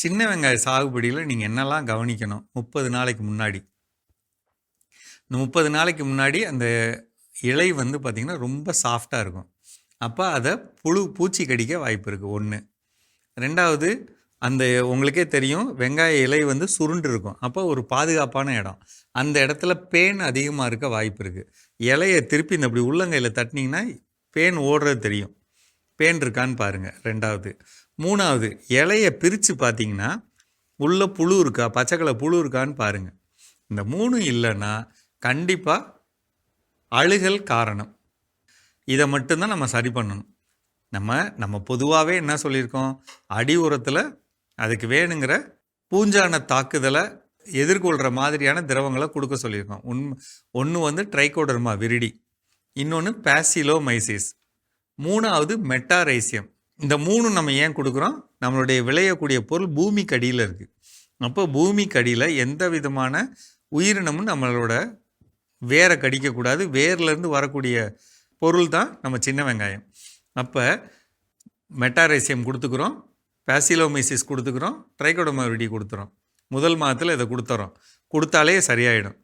சின்ன வெங்காய சாகுபடியில் நீங்கள் என்னெல்லாம் கவனிக்கணும்? முப்பது நாளைக்கு முன்னாடி. இந்த முப்பது நாளைக்கு முன்னாடி அந்த இலை வந்து பார்த்திங்கன்னா ரொம்ப சாஃப்டாக இருக்கும். அப்போ அதை புழு பூச்சி கடிக்க வாய்ப்பு இருக்குது ஒன்று ரெண்டாவது அந்த உங்களுக்கே தெரியும் வெங்காய இலை வந்து சுருண்டு இருக்கும். அப்போ ஒரு பாதுகாப்பான இடம். அந்த இடத்துல பேன் அதிகமாக இருக்க வாய்ப்பு இருக்குது இலையை திருப்பி இந்த இப்படி உள்ளங்கையில் தட்டினீங்கன்னா பேன் ஓடுறது தெரியும். பேன் இருக்கான்னு பாருங்கள் ரெண்டாவது. மூணாவது இலையை பிரித்து பார்த்தீங்கன்னா உள்ளே புழு இருக்கா பச்சைக்கலை புழு இருக்கான்னு பாருங்கள் இந்த மூணும் இல்லைன்னா கண்டிப்பாக அழுகல் காரணம். இதை மட்டும்தான் நம்ம சரி பண்ணணும். நம்ம நம்ம பொதுவாகவே என்ன சொல்லியிருக்கோம்? அடி உரத்தில் அதுக்கு வேணுங்கிற பூஞ்சான தாக்குதலை எதிர்கொள்கிற மாதிரியான திரவங்களை கொடுக்க சொல்லியிருக்கோம். உண் ஒன்று வந்து ட்ரைகோடர்மா விரிடி இன்னொன்று பேசிலோமைசிஸ். மூணாவது மெட்டாரைசியம். இந்த மூணு நம்ம ஏன் கொடுக்குறோம்? நம்மளுடைய விளையக்கூடிய பொருள் பூமிக்கு அடியில் இருக்குது அப்போ பூமிக்கு அடியில் எந்த விதமான உயிரினமும் நம்மளோட வேரை கடிக்கக்கூடாது வேர்லேருந்து வரக்கூடிய பொருள் தான் நம்ம சின்ன வெங்காயம். அப்போ மெட்டாரைசியம் கொடுத்துக்குறோம். பேசிலோமைசிஸ் கொடுத்துக்குறோம். ட்ரைகோடோமவிடி கொடுத்துறோம். முதல் மாதத்தில் இதை கொடுத்துறோம். கொடுத்தாலே சரியாயிடும்.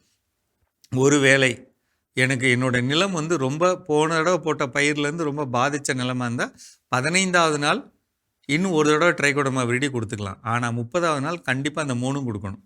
ஒரு வேளை எனக்கு என்னோட நிலம் வந்து ரொம்ப போன தடவை போட்ட பயிர்லேருந்து ரொம்ப பாதித்த நிலமாக இருந்தால் பதினைந்தாவது நாள் இன்னும் ஒரு தடவை ட்ரைகோடோமா விரிடி கொடுத்துக்கலாம். ஆனால் முப்பதாவது நாள் கண்டிப்பாக அந்த மூணும் கொடுக்கணும்.